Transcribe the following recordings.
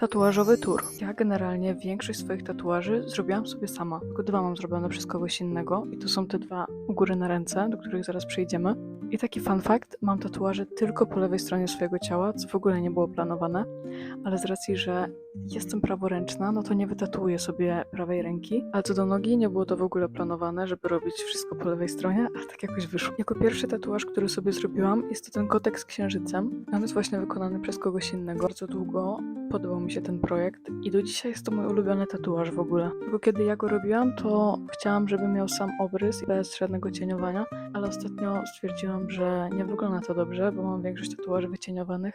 Tatuażowy tour. Ja generalnie większość swoich tatuaży zrobiłam sobie sama. Tylko dwa mam zrobione przez kogoś innego i to są te dwa u góry na ręce, do których zaraz przejdziemy. I taki fun fact, mam tatuaże tylko po lewej stronie swojego ciała, co w ogóle nie było planowane, ale z racji, że jestem praworęczna, no to nie wytatuuję sobie prawej ręki, ale co do nogi nie było to w ogóle planowane, żeby robić wszystko po lewej stronie, ale tak jakoś wyszło. Jako pierwszy tatuaż, który sobie zrobiłam, jest to ten kotek z księżycem. On jest właśnie wykonany przez kogoś innego. Bardzo długo podobał mi się ten projekt i do dzisiaj jest to mój ulubiony tatuaż w ogóle. Tylko kiedy ja go robiłam, to chciałam, żeby miał sam obrys bez żadnego cieniowania, ale ostatnio stwierdziłam, że nie wygląda to dobrze, bo mam większość tatuaży wycieniowanych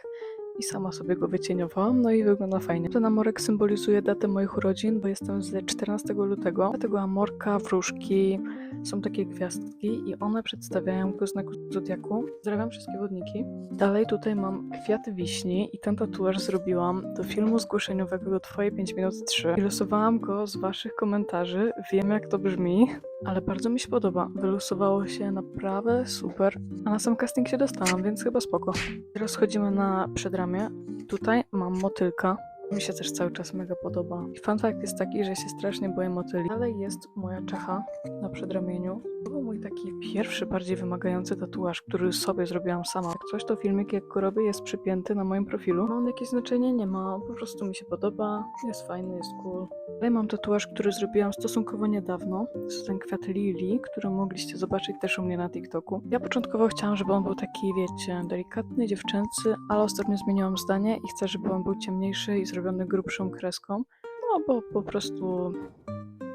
i sama sobie go wycieniowałam, no i wygląda fajnie. Ten amorek symbolizuje datę moich urodzin, bo jestem z 14 lutego. Dlatego amorka, wróżki, są takie gwiazdki i one przedstawiają go znak zodiaku. Pozdrawiam wszystkie wodniki. Dalej tutaj mam kwiaty wiśni i ten tatuaż zrobiłam do filmu zgłoszeniowego do Twoje 5 minut 3. I losowałam go z Waszych komentarzy. Wiem jak to brzmi, ale bardzo mi się podoba. Wylosowało się naprawdę super, a na sam casting się dostałam, więc chyba spoko. Teraz chodzimy na przedramię. Tutaj mam motylka. Mi się też cały czas mega podoba. I fun fact jest taki, że się strasznie boję motyli. Dalej jest moja czecha na przedramieniu. To był mój taki pierwszy, bardziej wymagający tatuaż, który sobie zrobiłam sama. Jak coś, to filmik jak go robię jest przypięty na moim profilu. Ma on jakieś znaczenie? Nie ma. Po prostu mi się podoba. Jest fajny, jest cool. Dalej mam tatuaż, który zrobiłam stosunkowo niedawno. To jest ten kwiat lili, który mogliście zobaczyć też u mnie na TikToku. Ja początkowo chciałam, żeby on był taki, wiecie, delikatny, dziewczęcy, ale ostatnio zmieniłam zdanie i chcę, żeby on był ciemniejszy i zrobiony grubszą kreską. No bo po prostu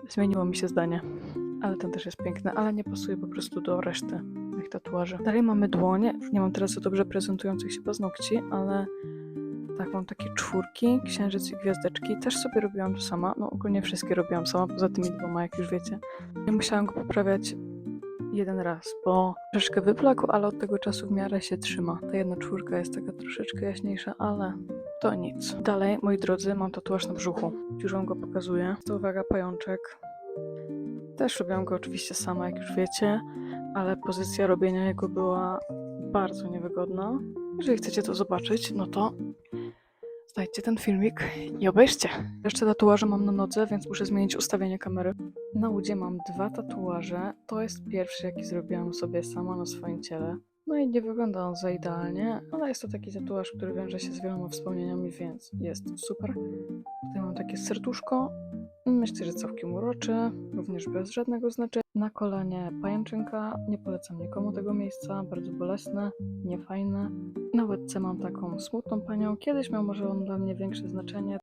zmieniło mi się zdanie. Ale ten też jest piękny, ale nie pasuje po prostu do reszty moich tatuaży. Dalej mamy dłonie. Nie mam teraz za dobrze prezentujących się paznokci, ale tak, mam takie czwórki, księżyc i gwiazdeczki. Też sobie robiłam to sama. No ogólnie wszystkie robiłam sama, poza tymi dwoma, jak już wiecie. Nie musiałam go poprawiać jeden raz, bo troszkę wyplakł, ale od tego czasu w miarę się trzyma. Ta jedna czwórka jest taka troszeczkę jaśniejsza, ale to nic. Dalej, moi drodzy, mam tatuaż na brzuchu. Już wam go pokazuję. To uwaga, pajączek. Też robiłam go oczywiście sama, jak już wiecie, ale pozycja robienia jego była bardzo niewygodna. Jeżeli chcecie to zobaczyć, no to znajdźcie ten filmik i obejrzcie. Jeszcze tatuaże mam na nodze, więc muszę zmienić ustawienie kamery. Na udzie mam dwa tatuaże. To jest pierwszy, jaki zrobiłam sobie sama na swoim ciele. No i nie wygląda on za idealnie, ale jest to taki tatuaż, który wiąże się z wieloma wspomnieniami, więc jest super. Tutaj mam takie serduszko. Myślę, że całkiem uroczy, również bez żadnego znaczenia. Na kolanie pajęczynka, nie polecam nikomu tego miejsca, bardzo bolesne, niefajne. Na łydce mam taką smutną panią, kiedyś miał może on dla mnie większe znaczenie,